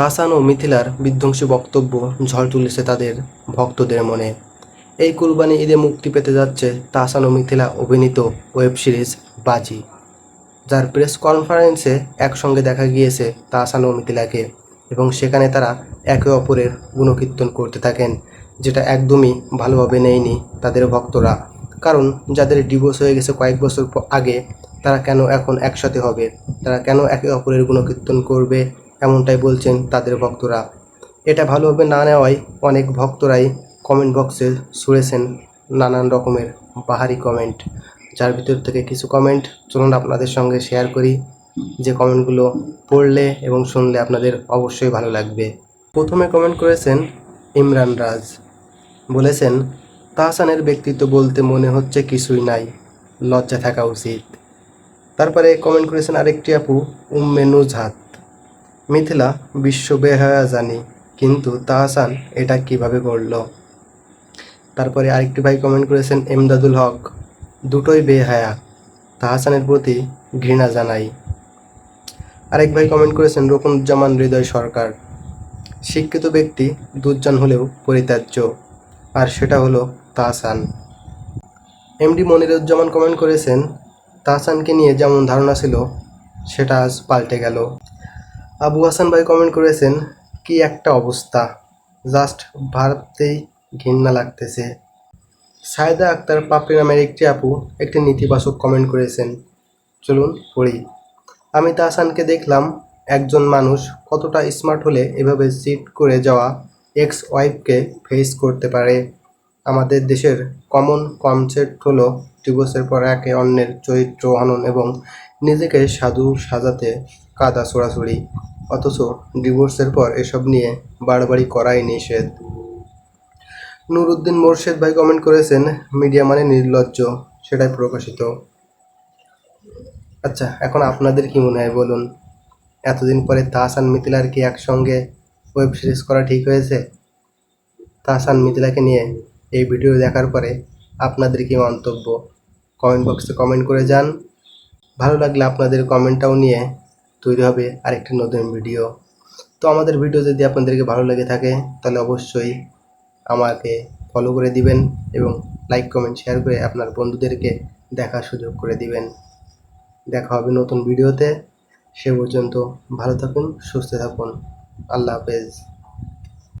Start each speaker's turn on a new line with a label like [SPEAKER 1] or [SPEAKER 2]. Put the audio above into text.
[SPEAKER 1] তাহসান ও মিথিলার বিধ্বংসী বক্তব্য ঝড় তুলেছে তাদের ভক্তদের মনে। এই কুরবানি ঈদে মুক্তি পেতে যাচ্ছে তাহসান ও মিথিলা অভিনীত ওয়েব সিরিজ বাজি, যার প্রেস কনফারেন্সে একসঙ্গে দেখা গিয়েছে তাহসান ও মিথিলাকে এবং সেখানে তারা একে অপরের গুণকীর্তন করতে থাকেন, যেটা একদমই ভালোভাবে নেয়নি তাদের ভক্তরা। কারণ যাদের ডিভোর্স হয়ে গেছে কয়েক বছর আগে তারা কেন এখন একসাথে হবে? তারা কেন একে অপরের গুণকীর্তন করবে? এমনটাই বলছেন তাদের ভক্তরা। এটা ভালোভাবে না নেওয়ায় অনেক ভক্তরাই কমেন্ট বক্সে ছুড়েছেন নানান রকমের বাহারি কমেন্ট যার ভিতর থেকে কিছু কমেন্ট চলুন আপনাদের সঙ্গে শেয়ার করি। যে কমেন্টগুলো পড়লে এবং শুনলে আপনাদের অবশ্যই ভালো লাগবে। প্রথমে কমেন্ট করেছেন ইমরান রাজ। বলেছেন, তাহসানের ব্যক্তিত্ব বলতে মনে হচ্ছে কিছুই নাই, লজ্জা থাকা উচিত। তারপরে কমেন্ট করেছেন আরেকটি আপু, উম্মে নুজহাত। মিথিলা বিশ্ব বেহায়া জানি কিন্তু তাহসান এটা কীভাবে করল? তারপরে আরেকটি ভাই কমেন্ট করেছেন, এমদাদুল হক, দুটোই বেহায়া। তাহসানের প্রতি ঘৃণা জানাই। আরেক ভাই কমেন্ট করেছেন, রকুনুজ্জামান হৃদয় সরকার। শিক্ষিত ব্যক্তি দুজন হলেও পরিত্যাজ্য, আর সেটা হলো তাহসান। এমডি মনিরুজ্জামান কমেন্ট করেছেন, তাহসানকে নিয়ে যেমন ধারণা ছিল, সেটা আজ পাল্টে গেল। আবু হাসান ভাই কমেন্ট করেছেন, কি একটা অবস্থা। জাস্ট ভারতেই ঘৃণা লাগতেছে। সায়দা আক্তার পাপড়ি নামের একটি আপু একটি নেতিবাচক কমেন্ট করেছেন। চলুন পড়ি। আমি তাহসানকে দেখলাম, একজন মানুষ কতটা স্মার্ট হলে এভাবে চিট করে যাওয়া এক্স ওয়াইফকে ফেস করতে পারে। আমাদের দেশের কমন কনসেপ্ট হলো ডিভোর্সের পর একে অন্যের চরিত্র, হনন এবং নিজেকে সাধু সাজাতে কাদা ছোড়াছুড়ি। অথচ ডিভোর্সের পর এসব নিয়ে বাড়াবাড়ি করাই নিষেধ। নুরুদ্দিন মোর্শেদ ভাই কমেন্ট করেছেন, মিডিয়া মানে নির্লজ্জ সেটাই প্রকাশিত। আচ্ছা এখন আপনাদের কি মনে হয় বলুন, এতদিন পরে তাহসান মিথিলার কি একসঙ্গে ওয়েব সিরিজ করা ঠিক হয়েছে? তাহসান মিথিলাকে নিয়ে এই ভিডিও দেখার পরে আপনাদের কি মন্তব্য? কমেন্ট বক্সে কমেন্ট করে যান। ভালো লাগলে আপনাদের কমেন্টটাও নিয়ে তৈরি হবে আরেকটি নতুন ভিডিও তো আমাদের ভিডিও যদি আপনাদেরকে ভালো লেগে থাকে, তাহলে অবশ্যই আমাকে ফলো করে দিবেন এবং লাইক কমেন্ট শেয়ার করে আপনার বন্ধুদেরকে দেখার সুযোগ করে দিবেন। দেখা হবে নতুন ভিডিওতে সে পর্যন্ত ভালো থাকুন, সুস্থ থাকুন। আল্লাহ হাফেজ।